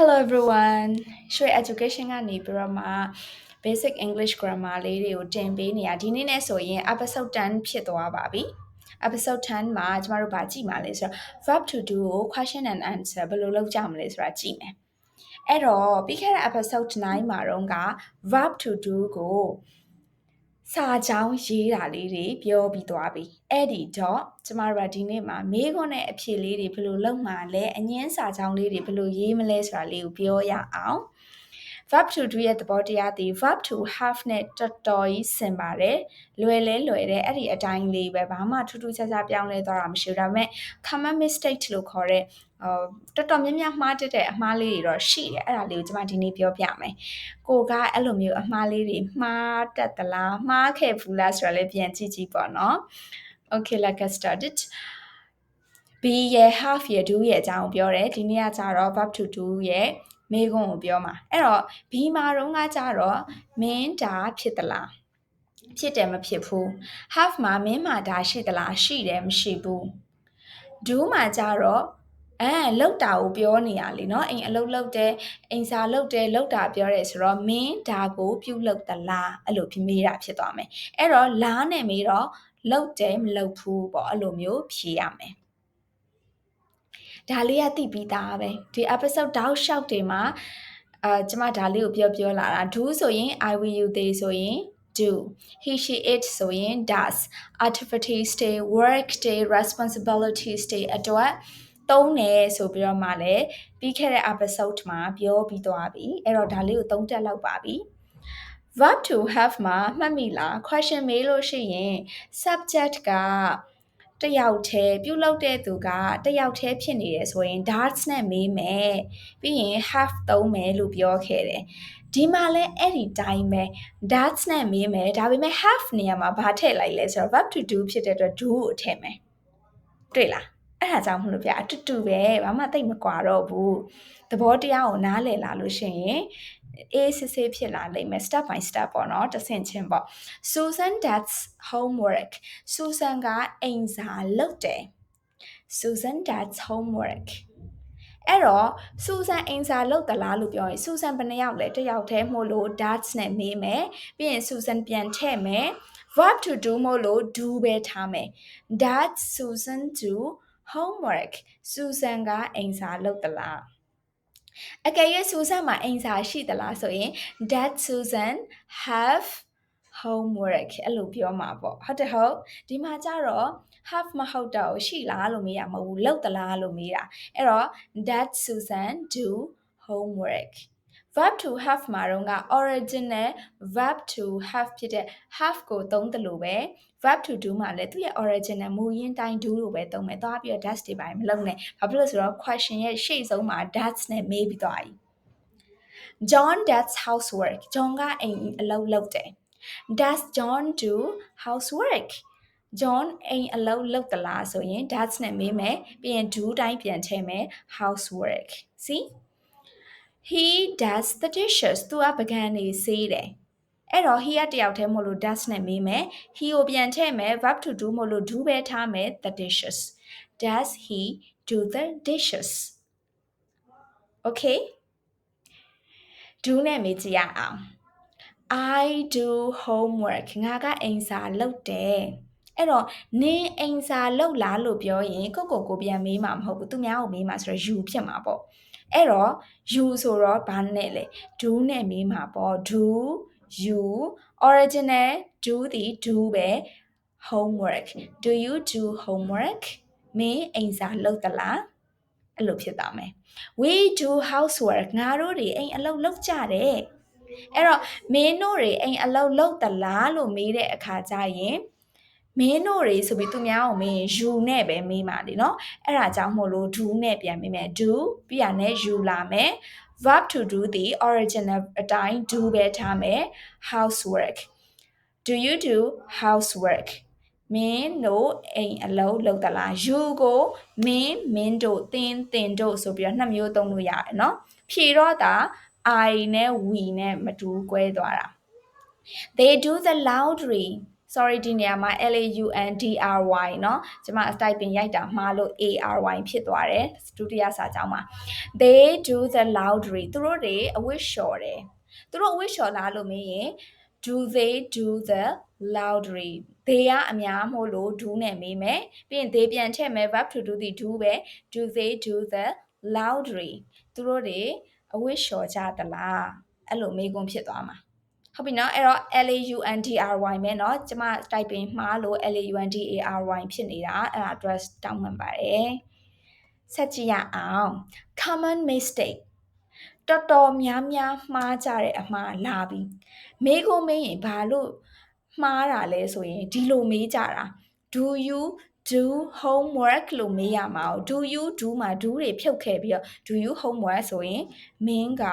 Hello everyone ရွှေ education ကနေပြီးတော့မှ basic English grammar လေးတွေကိုတင်ပေးနေရဒီနေ့နဲ့ဆိုရင် episode 10ဖြစ်သွားပါပြီ episode 10မှာကျမတို့ဗာကြည့်မှာလဲဆိုတော့ verb to do ကို question and answer ဘယ်လိုလုပ်ကြမလဲဆိုတာကြည့်မယ်အဲ့တော့ပြီးခဲ့တဲ့ episode 9မှာတော့က verb to do ကို စာကြောင်းရေးတာလေးတွေပြောပြီးသွားပြီအဲ့ဒီတော့ကျမတို့ကဒီနေ့မှာမေးခွန်းနဲ့အဖြေလေးတွေဘယ်လိုလုပ်မှာလဲအငင်းစာကြောင်းလေးတွေဘယ်လိုရေးမလဲဆိုတာလေးကိုပြောရအောင် verb to do ရဲ့သဘောတရားဒီ verb to have နဲ့တော်တော်ကြီးဆင်ပါတယ်လွယ်လဲလွယ်တယ်အဲ့ဒီအတိုင်းလေးပဲဘာမှထူးထူးခြားခြားပြောင်းလဲသွားတာမရှိဘူးဒါပေမဲ့ common mistake လို့ခေါ်တဲ့အော်တော်တော်များများမှားတတ်တဲ့အမှားလေးတွေတော့ရှိတယ်အဲ့ဒါလေးကိုကျွန်မဒီနေ့ပြောပြမယ်ကိုကအဲ့လိုမျိုးအမှားလေးတွေမှားတတ်သလားမှားခဲ့ဘူးလားဆိုတာလည်းပြန်ကြည့်ကြည့်ပေါ့နော် okay let's get started B ရဲ့ half ရဲ့ do ရဲ့အကြောင်းပြောတယ်ဒီနေ့ကကြတော့ verb to do ရဲ့ မေးခွန်းကိုပြောမှာအဲ့တော့ B မှာတော့ကကြတော့မင်းဒါဖြစ်သလားဖြစ်တယ်မဖြစ်ဘူး half မှာမင်းမှာဒါရှိသလားရှိတယ်မရှိဘူး do မှာကြတော့အဲလောက်တာကိုပြောနေရလေเนาะအိမ်အလုပ်လုပ်တယ်အိမ်စာလုပ်တယ်လောက်တာပြောတယ်ဆိုတော့မင်းဒါကိုပြုတ်လုပ်သလားအဲ့လိုဖြေမေးတာဖြစ်သွားမယ်အဲ့တော့လားနဲ့မေးတော့လောက်တယ်မလောက်ဘူးပေါ့အဲ့လိုမျိုးဖြေရမယ် ဒါလေးကသိပြီးသားပဲဒီ episode တောက်လျှောက်တွေမှာအာကျမဒါလေးကိုပြောပြောလာတာ do ဆိုရင် i will you they ဆိုရင် do he she it ဆိုရင် does activities day work day responsibilities day အတွက်သုံးတယ်ဆိုပြီးတော့မှလည်းပြီးခဲ့တဲ့ episode မှာပြောပြီးသွားပြီအဲ့တော့ဒါလေးကိုသုံးတက်လောက်ပါပြီ verb to have မှာမှတ်မိလား question မေးလို့ရှိရင် subject က တယောက်တည်းပြုလုပ်တဲ့သူကတယောက်တည်းဖြစ်နေတယ်ဆိုရင် does နဲ့မေးမယ်ပြီးရင် have သုံးမယ်လို့ပြောခဲ့တယ်ဒီမှာလဲအဲ့ဒီတိုင်းပဲ does နဲ့မေးမယ်ဒါပေမဲ့ have နေရာမှာဘာထည့်လိုက်လဲဆိုတော့ verb to do ဖြစ်တဲ့အတွက် do ကိုထည့်မယ်တွေ့လားအဲ့ဒါကြောင့်မလို့ဗျအတူတူပဲဘာမှတိတ်မကွာတော့ဘူးသဘောတရားကိုနားလည်လာလို့ရှိရင် အေးစစ်စစ်ဖြစ်လာလိမ့်မယ် step by step ပေါ့နော်တစ်ဆင့်ချင်းပေါ့ Susan does homework Susan ကအိမ်စာလုပ်တယ် Susan does homework အဲ့တော့ Susan အိမ်စာလုပ်သလားလို့ပြောရင် Susan ဘယ်နှယောက်လဲတစ်ယောက်တည်းမို့လို့ does နဲ့မေးမယ်ပြီးရင် Susan ပြန်ထည့်မယ် verb to do မို့လို့ do ပဲထားမယ် does Susan do homework Susan ကအိမ်စာလုပ်သလား အကယ်၍ Susan မှာအိမ်စာရှိသလားဆိုရင် Did Susan have homework အဲ့လိုပြောမှာပေါ့ဟုတ်တယ်ဟုတ်ဒီမှာကျတော့ have မဟုတ်တော့ရှိလားလို့မေးရမဟုတ်ဘူးလုပ်သလားလို့မေးတာအဲ့တော့ Did Susan do homework verb to have မှာတော့က original verb to have ဖြစ်တဲ့ have ကိုသုံးတယ်လို့ပဲ verb to do မှာလည်းသူ့ရဲ့ original မူရင်းတိုင်း do လို့ပဲသုံးမယ်သွားပြီးတော့ does တွေပါမလုပ်နဲ့ဘာဖြစ်လို့ဆိုတော့ question ရဲ့ရှေ့ဆုံးမှာ does နဲ့မေးပြီးသွားပြီ John does housework John ကအိမ်အလုပ်လုပ်တယ် Does John do housework John အိမ်အလုပ်လုပ်သလားဆိုရင် does နဲ့မေးမယ်ပြီးရင် do တိုင်းပြန်ထည့်မယ် housework see he does the dishes သူကပကံနေစေးတယ်အဲ့တော့ he ကတယောက်တည်းမို့လို့ does နဲ့မေးမယ် he ကိုပြန်ထည့်မယ် verb to do မို့လို့ do ပဲထားမယ် the dishes does he do the dishes okay do နဲ့မေးကြည့်ရအောင် I do homework ငါကအိမ်စာလုပ်တယ်အဲ့တော့နင်းအိမ်စာလုပ်လားလို့ပြောရင်ကိုကိုကိုပြန်မေးမှာမဟုတ်ဘူးသူများကိုမေးမှာဆိုတော့ you ဖြစ်မှာပေါ့ အဲ့တော့ you ဆိုတော့ဘာနဲ့လဲ do နဲ့မေးမှာပေါ့ do you original do ဒီ do ပဲ homework do you do homework မင်းအိမ်စာလုပ်သလားအဲ့လိုဖြစ်သွားမယ် we do housework ငါတို့တွေအိမ်အလုပ်လုပ်ကြတယ်အဲ့တော့မင်းတို့တွေအိမ်အလုပ်လုပ်သလားလို့မေးတဲ့အခါကျရင် မင်းတို့တွေဆိုပြီးသူများကိုမင်းယူနဲ့ပဲမေးပါလေနော်အဲ့ဒါကြောင့်မို့လို့ do နဲ့ပြန်မေးမယ် do ပြီးရနဲ့ယူလာမယ် verb to do သည် original အတိုင်း do ပဲထားမယ် housework do you do housework မင်းတို့အိမ်အလုံးလောက်သလား you ကိုမင်းမင်းတို့သင်သင်တို့ဆိုပြီးတော့နှစ်မျိုးသုံးလို့ရတယ်နော်ဖြေတော့တာ I နဲ့ we နဲ့မတူ क्वे သွားတာ they do the laundry sorry ဒီနေရာမှာ L A U N D R Y เนาะကျွန်မ typing ရိုက်တာမှားလို့ A R Y ဖြစ်သွားတယ်ဒုတိယစာကြောင်းမှာ they do the laundry သူတို့တွေအဝတ်လျှော်တယ်သူတို့အဝတ်လျှော်လားလို့မေးရင် do they do the laundry they ကအများမို့လို့ do နဲ့မေးမယ်ပြီးရင် they ပြန်ထည့်မယ် verb to do ဒီ do ပဲ do they do the laundry သူတို့တွေအဝတ်လျှော်ကြသလားအဲ့လိုမေးခွန်းဖြစ်သွားမှာ ဟုတ်ပြီနော်အဲ့တော့ L A U N D R Y ပဲเนาะကျမ typing မှားလို့ L A U N D A R Y ဖြစ်နေတာအဲ့ဒါ address တောင်းပန်ပါတယ်ဆက်ကြည့်ရအောင် common mistake တော်တော်များများမှားကြတဲ့အမှားလာပြီမေးခွန်းမေးရင်ဘာလို့မှားတာလဲဆိုရင်ဒီလိုမေးကြတာ do you do homework လို့မေးရမှာ do you do မှာ do တွေဖြုတ်ခဲ့ပြီးတော့ do you homework ဆိုရင်မင်းက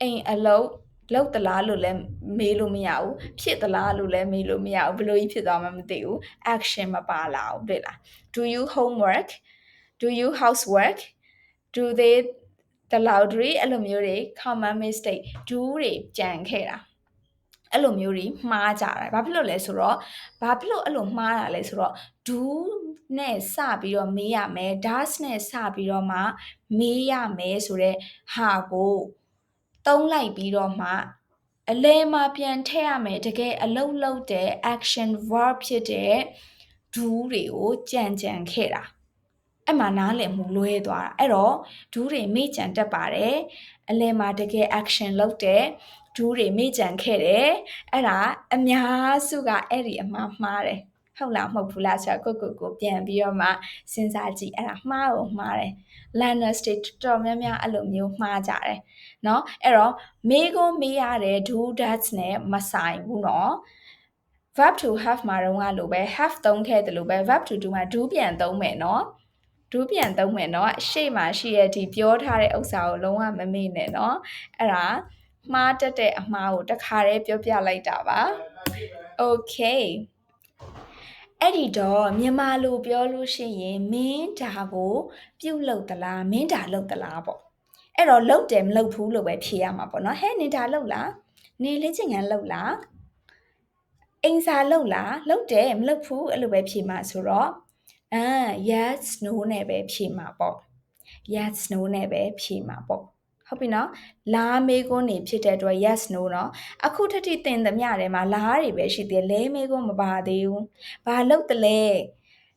အိမ်အလုပ် လောက်တလားလို့လည်းမေးလို့မရဘူးဖြစ်တလားလို့လည်းမေးလို့မရဘူးဘယ်လိုကြီးဖြစ်သွားမှမသိဘူး action မပါလာဘူးတွေ့လား do you homework do you housework do they the laundry အဲ့လိုမျိုးတွေ common mistake do တွေကြံခဲ့တာအဲ့လိုမျိုးတွေမှားကြတာဘာဖြစ်လို့လဲဆိုတော့ဘာဖြစ်လို့အဲ့လိုမှားတာလဲဆိုတော့ do နဲ့စပြီးတော့မေးရမယ် does နဲ့စပြီးတော့မှမေးရမယ်ဆိုတော့ဟာကို တုံးလိုက်ပြီးတော့မှအလဲမှာပြန်ထည့်ရမယ်တကယ်အလုံးလုံးတဲ့ action verb ဖြစ်တဲ့ do တွေကိုကြံကြံခဲ့တာအဲ့မှာနားလည်မှုလွဲသွားတာအဲ့တော့ do တွေမေ့ကြံတတ်ပါတယ်အလဲမှာတကယ် action လုပ်တဲ့ဒူးတွေမေ့ကြံခဲ့တယ်အဲ့ဒါအများစုကအဲ့ဒီအမှားမှားတယ် ဟုတ်လားမဟုတ်ဘူးလားဆိုတော့ကိုကိုကိုပြန်ပြီးတော့မှစဉ်းစားကြည့်အဲ့ဒါမှားကိုမှားတယ် learners တွေတော်များများအဲ့လိုမျိုးမှားကြတယ်เนาะအဲ့တော့မေးကိုမေးရတဲ့ do that နဲ့မဆိုင်ဘူးเนาะ verb to have မှာတော့ကလိုပဲ have သုံးခဲ့တယ်လို့ပဲ verb to do မှာ do ပြန်သုံးမယ်เนาะဒူးပြန်သုံးမယ်เนาะရှေ့မှာရှိရဒီပြောထားတဲ့ဥစ္စာကိုလုံးဝမမေ့နဲ့เนาะအဲ့ဒါမှားတက်တဲ့အမှားကိုတခါတည်းပြောပြလိုက်တာပါ okay အဲ့ဒီတော့မြန်မာလိုပြောလို့ရှိရင်မင်းဒါကိုပြုတ်လုပ်သလားမင်းဒါလုပ်သလားပေါ့အဲ့တော့လုပ်တယ်မလုပ်ဘူးလို့ပဲဖြေရမှာပေါ့နော်ဟဲ့နင်ဒါလုပ်လားနေလေးချင်ကန်လုပ်လားအိမ်စာလုပ်လားလုပ်တယ်မလုပ်ဘူးအဲ့လိုပဲဖြေမှာဆိုတော့အာ yes no နဲ့ပဲဖြေမှာပေါ့ yes no နဲ့ပဲဖြေမှာပေါ့ ဟုတ်ပြီနော်လာမေးခွန်းနေဖြစ်တဲ့အတွက် yes no เนาะအခုထထိသင်သမျှထဲမှာလာတွေပဲရှိသေးတယ်လဲမေးခွန်းမပါသေးဘူးဘာလုပ်တလဲ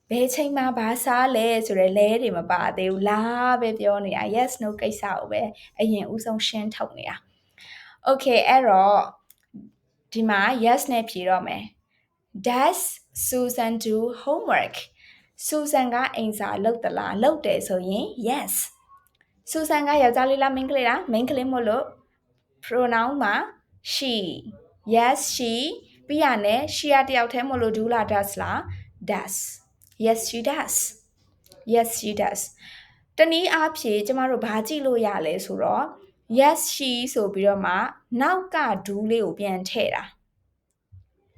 ဘယ်ချိန်မှာဘာစားလဲဆိုရယ်လဲတွေမပါသေးဘူးလာပဲပြောနေတာ yes no ကိစ္စကိုပဲအရင်ဦးဆုံးရှင်းထုတ်နေတာ okay အဲ့တော့ဒီမှာ yes နဲ့ဖြေတော့မယ် does Susan do homework Susan ကအိမ်စာလုပ်သလားလုပ်တယ်ဆိုရင် yes စူဆန်ကယောက်ျားလေးလားမိန်းကလေးလားမိန်းကလေးမို့လို့ pronoun မှာ she yes she ပြီးရနဲ့ she ရတယောက်တည်းမို့လို့ do လား does လား does yes she does yes she does တနည်းအားဖြင့်ကျမတို့ဘာကြည့်လို့ရလဲဆိုတော့ yes she ဆိုပြီးတော့မှ နောက်က do လေးကိုပြန်ထည့်တာ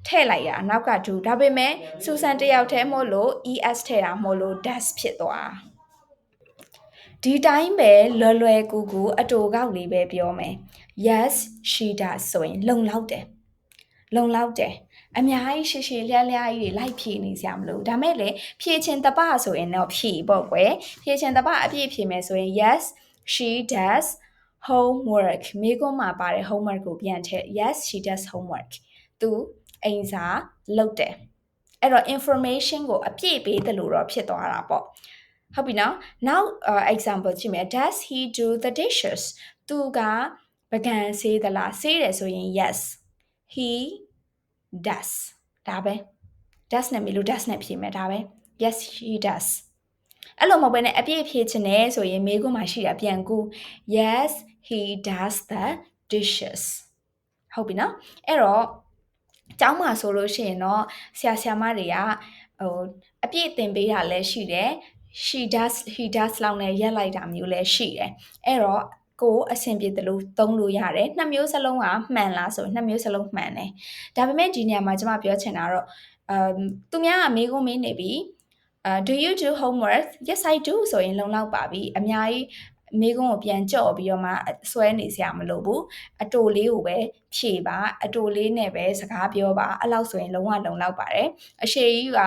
ထည့်လိုက်ရနောက်က do ဒါပေမဲ့စူဆန်တယောက်တည်းမို့လို့ es ထည့်တာမို့လို့ does ဖြစ်သွား ဒီတိုင်းပဲလွယ်လွယ်ကူကူအတူကောက်လေးပဲပြောမယ် yes she does ဆိုရင်လုံလောက်တယ်လုံလောက်တယ်အများကြီးရှည်ရှည်လျားလျားကြီးတွေလိုက်ဖြည့်နေစရာမလိုဒါမဲ့လေဖြည့်ချင်းတပဆိုရင်တော့ဖြည့်ပေါ့ကွယ်ဖြည့်ချင်းတပအပြည့်ဖြည့်မယ်ဆိုရင် yes she does homework မိကုန်းမှာပါတဲ့ homework ကိုပြန်ထည့် yes she does homework သူအိမ်စာလုပ်တယ်အဲ့တော့ information ကိုအပြည့်ပေးတယ်လို့တော့ဖြစ်သွားတာပေါ့ ဟုတ်ပြီနော် now uh, example ကြည့်မယ် does he do the dishes သူကပကံဆေးသလားဆေးတယ်ဆိုရင် yes he does ဒါပဲ does နဲ့မလို့ does နဲ့ဖြေမယ်ဒါပဲ yes he does အဲ့လိုမဟုတ်ဘဲနဲ့အပြည့်ဖြည့်ချင်တယ်ဆိုရင်မေးခွန်းမှာရှိတာပြန်ကူ yes he does the dishes ဟုတ်ပြီနော်အဲ့တော့ကျောင်းမှာဆိုလို့ရှိရင်တော့ဆရာဆရာမတွေကဟိုအပြည့်သင်ပေးတာလည်းရှိတယ် she does he does လောက်နဲ့ရက်လိုက်တာမျိုးလည်းရှိတယ်အဲ့တော့ကိုအဆင်ပြေတယ်လို့သုံးလို့ရတယ်နှစ်မျိုးစလုံးကမှန်လားဆိုနှစ်မျိုးစလုံးမှန်တယ်ဒါပေမဲ့ဒီနေရာမှာကျွန်မပြောချင်တာတော့အမ်သူများကမေးခွန်းမေးနေပြီ uh do you do homework yes i do ဆိုရင်လုံလောက်ပါပြီအများကြီးမိကုန်းကိုပြန်ကြော့ပြီးတော့မှဆွဲနေစရာမလိုဘူးအတူလေးကိုပဲဖြေပါအတူလေးနဲ့ပဲစကားပြောပါအဲ့လောက်ဆိုရင်လုံးဝလုံလောက်ပါတယ်အရှိကြီးက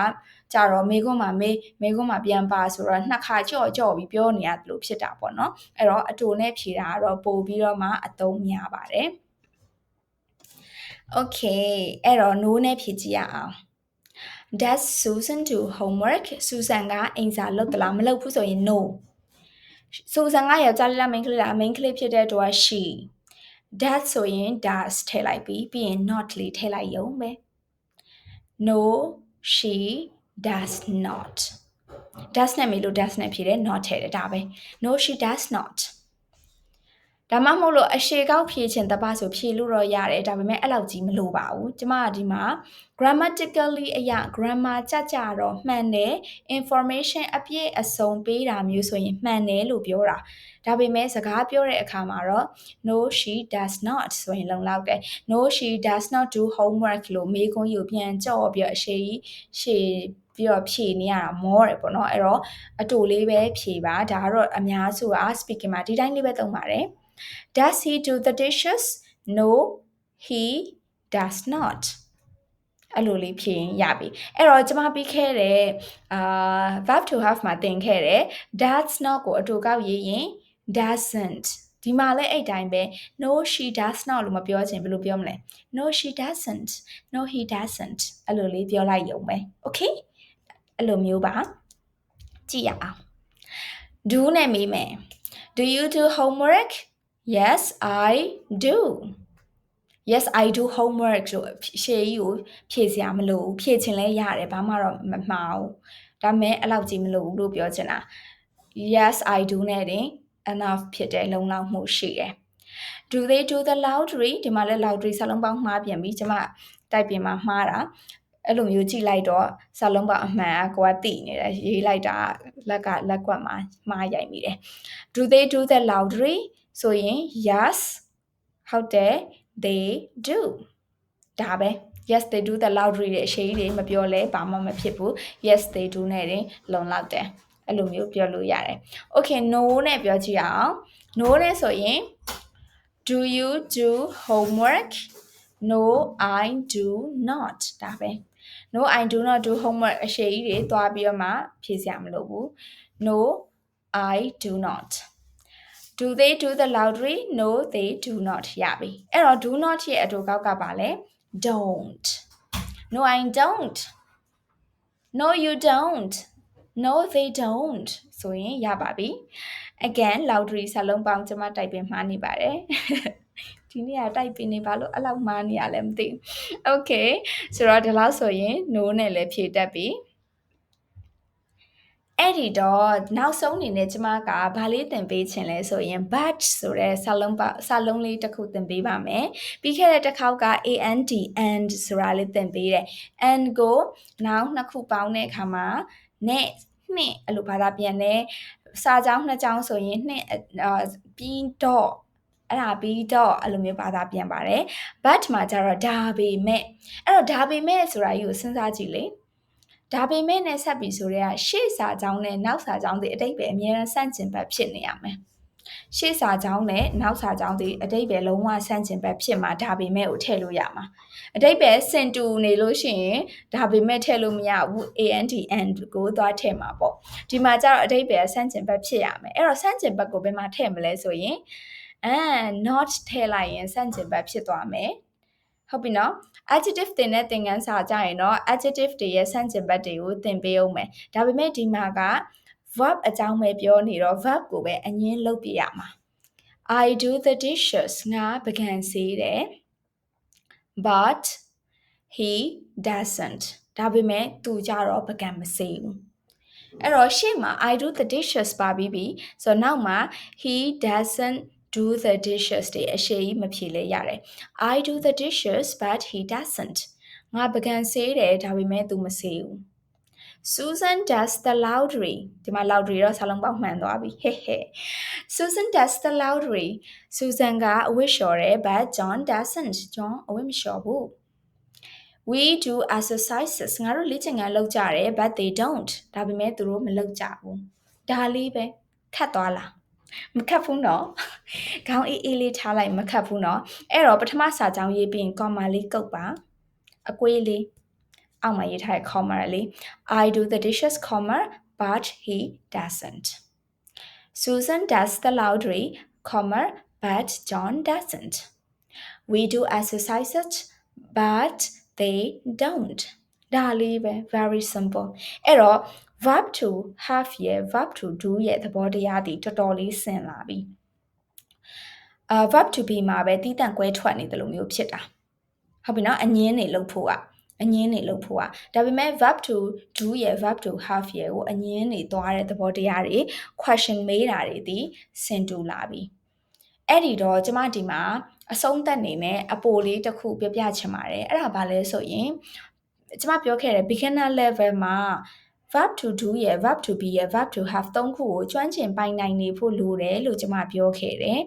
ကြတော့မိကုန်းမှာမေးမိကုန်းမှာပြန်ပါဆိုတော့နှစ်ခါကြော့ကြော့ပြီးပြောနေရတယ်လို့ဖြစ်တာပေါ့နော်အဲ့တော့အတူနဲ့ဖြေတာကတော့ပို့ပြီးတော့မှအသုံးများပါတယ် Okay အဲ့တော့ no နဲ့ဖြေကြည့်ရအောင် Does Susan do homework? Susan ကအိမ်စာလုပ်သလားမလုပ်ဘူးဆိုရင် no Susan ကယောက်ျားလေးလားမိန်းကလေးလား main ကလေးဖြစ်တဲ့အတွက် she Does ဆိုရင် does ထည့်လိုက်ပြီးပြီးရင် not လေးထည့်လိုက်ရုံပဲ No she does not does နဲ့မေးလို့ does နဲ့ဖြေတယ် not ထည့်တယ်ဒါပဲ No she does not ဒါမှမဟုတ်လို့အရှေကောက်ဖြေချင်တပတ်ဆိုဖြေလို့တော့ရတယ်ဒါပေမဲ့အဲ့လောက်ကြီးမလိုပါဘူးကျမကဒီမှာ grammatically အရာ grammar ကြကြတော့မှန်တယ် information အပြည့်အစုံပေးတာမျိုးဆိုရင်မှန်တယ်လို့ပြောတာဒါပေမဲ့စကားပြောတဲ့အခါမှာတော့ no she does not ဆိုရင်လုံလောက်တယ် no she does not do homework လို့မေးခွန်းယူပြန်ကြော့ပြီးတော့အရှိရှေပြီးတော့ဖြေနေရတာမောတယ်ပေါ့နော်အဲ့တော့အတူလေးပဲဖြေပါဒါကတော့အများစုက speaking မှာဒီတိုင်းလေးပဲသုံးပါတယ် Does he do the dishes? No, he does not. အဲ့လိုလေးဖြေရင်ရပြီအဲ့တော့ကျွန်မပြီးခဲ့တဲ့အာ verb to have မှာသင်ခဲ့တဲ့ does not ကိုအတူကောက်ရေးရင် doesn't ဒီမှာလည်းအဲ့တိုင်းပဲ no she does not လို့မပြောချင်ဘယ်လိုပြောမလဲ no she doesn't no he doesn't အဲ့လိုလေးပြောလိုက်ရုံပဲ okay အဲ့လိုမျိုးပါကြည့်ရအောင် do နဲ့မေးမယ် do you do homework Yes, I do. Yes, I do homework ဆိုရှေ့ကြီးကိုဖြည့်စရာမလိုဘူးဖြည့်ချင်လဲရတယ်ဘာမှတော့မမှားဘူးဒါမဲ့အဲ့လောက်ကြီးမလိုဘူးလို့ပြောချင်တာ Yes, I do နဲ့တင် enough ဖြစ်တယ်လုံလောက်မှုရှိတယ် Do they do the laundry ဒီမှာလဲ laundry စာလုံးပေါင်းမှားပြန်ပြီကျမတိုက်ပြင်မှာမှားတာအဲ့လိုမျိုးကြည့်လိုက်တော့စာလုံးပေါင်းအမှန်ကကိုကတိနေတယ်ရေးလိုက်တာလက်ကလက်ကွက်မှာမှားရိုက်မိတယ် Do they do the laundry ဆိုရင် yes ဟုတ်တယ် they do ဒါပဲ yes they do the laundry ရဲ့အရှိကြီးတွေမပြောလဲဘာမှမဖြစ်ဘူး yes they do နဲ့တင်လုံလောက်တယ်အဲ့လိုမျိုးပြောလို့ရတယ် okay no နဲ့ပြောကြည့်အောင် no နဲ့ဆိုရင် do you do homework no i do not ဒါပဲ no i do not do homework အရှိကြီးတွေသွားပြီးတော့မှဖြေစရာမလိုဘူး no i do not do they do the laundry no they do not ရပြီအဲ့တော့ do not ရဲ့အတူကောက်ကပါလဲ don't no i don't no you don't no they don't ဆိုရင်ရပါပြီ again laundry စာလုံးပေါင်းကျွန်မတိုက်ပင်မှားနေပါတယ်ဒီနေ့ကတိုက်ပင်နေပါလို့အဲ့လောက်မှားနေရလဲမသိဘူး okay ဆိုတော့ဒီလောက်ဆိုရင် no နဲ့လည်းဖြည့်တတ်ပြီ အဲ့ဒီတော့နောက်ဆုံးအနေနဲ့ကျမကဘာလေးသင်ပေးခြင်းလဲဆိုရင် but ဆိုတဲ့စာလုံးပါစာလုံးလေးတစ်ခုသင်ပေးပါမယ်ပြီးခဲ့တဲ့တစ်ခေါက်က and and ဆိုတာလေးသင်ပေးတယ် and ကိုနောက်နှစ်ခုပေါင်းတဲ့အခါမှာနဲ့နှစ်အဲ့လိုဘာသာပြန်လဲစာကြောင်းနှစ်ကြောင်းဆိုရင်နှစ်ပြီးတော့အဲ့ဒါပြီးတော့အဲ့လိုမျိုးဘာသာပြန်ပါတယ် but မှာကျတော့ဒါပေမဲ့အဲ့တော့ဒါပေမဲ့ဆိုတာကြီးကိုစဉ်းစားကြည့်လေ ဒါပေမဲ့နဲ့ဆက်ပြီးဆိုတော့ရှေ့စာကြောင်းနဲ့နောက်စာကြောင်းတွေအတိတ်ပဲအများအားဆန့်ကျင်ဘက်ဖြစ်နေရမယ်ရှေ့စာကြောင်းနဲ့နောက်စာကြောင်းတွေအတိတ်ပဲလုံးဝဆန့်ကျင်ဘက်ဖြစ်မှာဒါပေမဲ့ကိုထည့်လို့ရမှာအတိတ်ပဲစင်တူနေလို့ရှိရင်ဒါပေမဲ့ထည့်လို့မရဘူး and and ကိုသွားထည့်မှာပေါ့ဒီမှာကျတော့အတိတ်ပဲဆန့်ကျင်ဘက်ဖြစ်ရမယ်အဲ့တော့ဆန့်ကျင်ဘက်ကိုဘယ်မှာထည့်မလဲဆိုရင် and not ထည့်လိုက်ရင်ဆန့်ကျင်ဘက်ဖြစ်သွားမယ် ဟုတ်ပြီနော် adjective တင်တဲ့သင်ခန်းစာကြရင်တော့ adjective တွေရဲ့ဆန့်ကျင်ဘက်တွေကိုသင်ပေးအောင်မယ်ဒါပေမဲ့ဒီမှာက verb အကြောင်းပဲပြောနေတော့ verb ကိုပဲအငင်းလုပ်ပြရမှာ I do the dishes ငါပကံစေးတယ် but he doesn't ဒါပေမဲ့သူကြတော့ပကံမစေးဘူးအဲ့တော့ရှေ့မှာ I do the dishes ပါပြီးပြီဆိုတော့နောက်မှာ he doesn't do the dishes တွေအရှိကြီးမဖြေလဲရတယ် I do the dishes but he doesn't ငါပကံဆေးတယ်ဒါပေမဲ့သူမဆေးဘူး Susan does the laundry ဒီမှာ laundry တော့စာလုံးပေါက်မှန်သွားပြီဟဲ့ဟဲ့ Susan does the laundry Susan ကအဝတ်လျှော်တယ် but John doesn't John အဝတ်မလျှော်ဘူး We do exercises ငါတို့လေ့ကျင့်ခန်းလုပ်ကြတယ် but they don't ဒါပေမဲ့သူတို့မလုပ်ကြဘူးဒါလေးပဲခတ်သွားလား မခတ်ဘူးနော်ခေါင်းအေးအေးလေးထားလိုက်မခတ်ဘူးနော်အဲ့တော့ပထမစာကြောင်းရေးပြီးရင် comma လေးကုတ်ပါအကွေးလေးအောက်မှာရေးထားတဲ့ comma လေး I do the dishes comma but he doesn't Susan does the laundry comma but John doesn't We do exercises but they don't ဒါလေးပဲ very simple အဲ့တော့ verb to have ရဲ့ verb to do ရဲ့သဘောတရားဒီတော်တော်လေးဆင်လာပြီအာ verb to be မှာပဲတီးတန့်ကွဲထွက်နေတယ်လို့မျိုးဖြစ်တာဟုတ်ပြီနော်အငင်းနေလို့ဖို့ကအငင်းနေလို့ဖို့อ่ะဒါပေမဲ့ verb to do ရဲ့ verb to have ရဲ့ကိုအငင်းနေသွားတဲ့သဘောတရားတွေ question မေးတာတွေဒီဆင်တူလာပြီအဲ့ဒီတော့ကျမဒီမှာအဆုံးသက်နေနဲ့အပိုလေးတစ်ခုပြပြချင်ပါတယ်အဲ့ဒါဘာလဲဆိုရင်ကျမပြောခဲ့တဲ့ beginner level မှာ verb to do ရဲ့ verb to be ရဲ့ verb to have သုံးခုကိုကျွမ်းကျင်ပိုင်နိုင်နေဖို့လိုတယ်လို့ကျမပြောခဲ့တယ်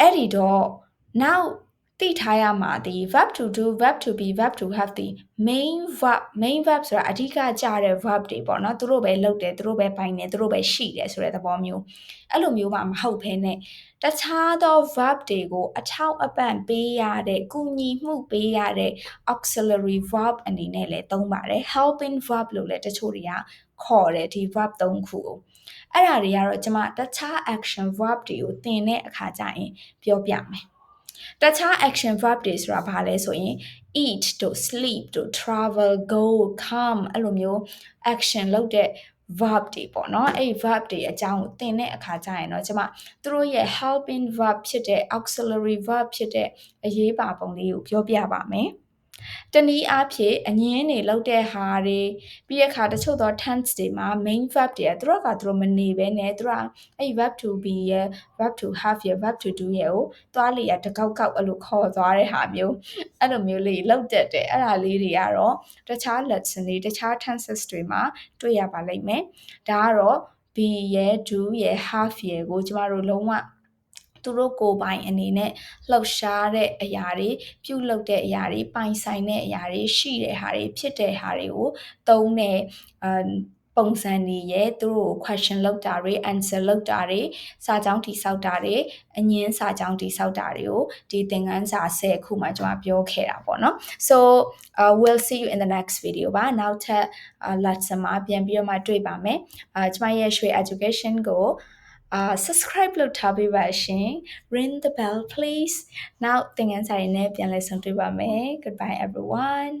အဲ့ဒီတော့ now သိထားရမှာဒီ verb to do verb to be verb to have ဒီ main verb main verb ဆိုတာအဓိကကြတဲ့ verb တွေပေါ့နော်သူတို့ပဲလုပ်တယ်သူတို့ပဲပိုင်တယ်သူတို့ပဲရှိတယ်ဆိုတဲ့သဘောမျိုးအဲ့လိုမျိုးမှမဟုတ်ဘဲနဲ့တခြားသော verb တွေကိုအထောက်အပံ့ပေးရတဲ့ကူညီမှုပေးရတဲ့ auxiliary verb အနေနဲ့လည်းသုံးပါတယ် helping verb လို့လည်းတချို့တွေကခေါ်တယ်ဒီ verb သုံးခုကိုအဲ့ဒါတွေကတော့ကျွန်မတခြား action verb တွေကိုသင်တဲ့အခါကျရင်ပြောပြမယ် တခြား action verb တွေဆိုတာဘာလဲဆိုရင် eat တို့ sleep တို့ travel go come အဲ့လိုမျိုး action လုပ်တဲ့ verb တွေပေါ့နော်အဲ့ verb တွေအကြောင်းကိုသင်တဲ့အခါကျရင်တော့ကျွန်မသူတို့ရဲ့ helping verb ဖြစ်တဲ့ auxiliary verb ဖြစ်တဲ့အရေးပါပုံလေးကိုပြောပြပါမယ် တနည်းအားဖြင့်အငင်းနေလောက်တဲ့ဟာတွေပြီးရခါတချို့သော tense တွေမှာ main verb တွေကသူတို့ကသူတို့မနေဘဲနဲ့သူတို့အဲ့ verb to be ရဲ့ verb to have ရဲ့ verb to do ရဲ့ကိုသွားလေရတကောက်ကောက်အဲ့လိုခေါ်သွားတဲ့ဟာမျိုးအဲ့လိုမျိုးလေးလောက်တတ်တယ်အဲ့ဒါလေးတွေကတော့တခြား lesson တွေတခြား tenses တွေမှာတွေ့ရပါလိမ့်မယ်ဒါကတော့ be ရဲ့ do ရဲ့ have ရဲ့ကိုကျမတို့လုံးဝ သူတို့ကိုယ်ပိုင်အနေနဲ့လှုပ်ရှားတဲ့အရာတွေပြုလုပ်တဲ့အရာတွေပိုင်ဆိုင်တဲ့အရာတွေရှိတဲ့ဟာတွေဖြစ်တဲ့ဟာတွေကိုသုံးတဲ့အာပုံစံတွေရဲ့သူတို့ကို question လောက်တာတွေ answer လောက်တာတွေစာကြောင်းတိဆောက်တာတွေအငင်းစာကြောင်းတိဆောက်တာတွေကိုဒီသင်ခန်းစာ10ခုမှာကျွန်တော်ပြောခဲ့တာပေါ့နော် so uh, we'll see you in the next video ပါနောက်ထပ် lesson မှာပြန်ပြီးတော့မှတွေ့ပါမယ်အဲကျွန်မရဲ့ရွှေ education ကို အာ subscribe လုပ်ထားပေးပါရှင် ring the bell please နောက်သင်ခန်းစာတွေနဲ့ပြန်လည်ဆုံတွေ့ပါမယ် goodbye everyone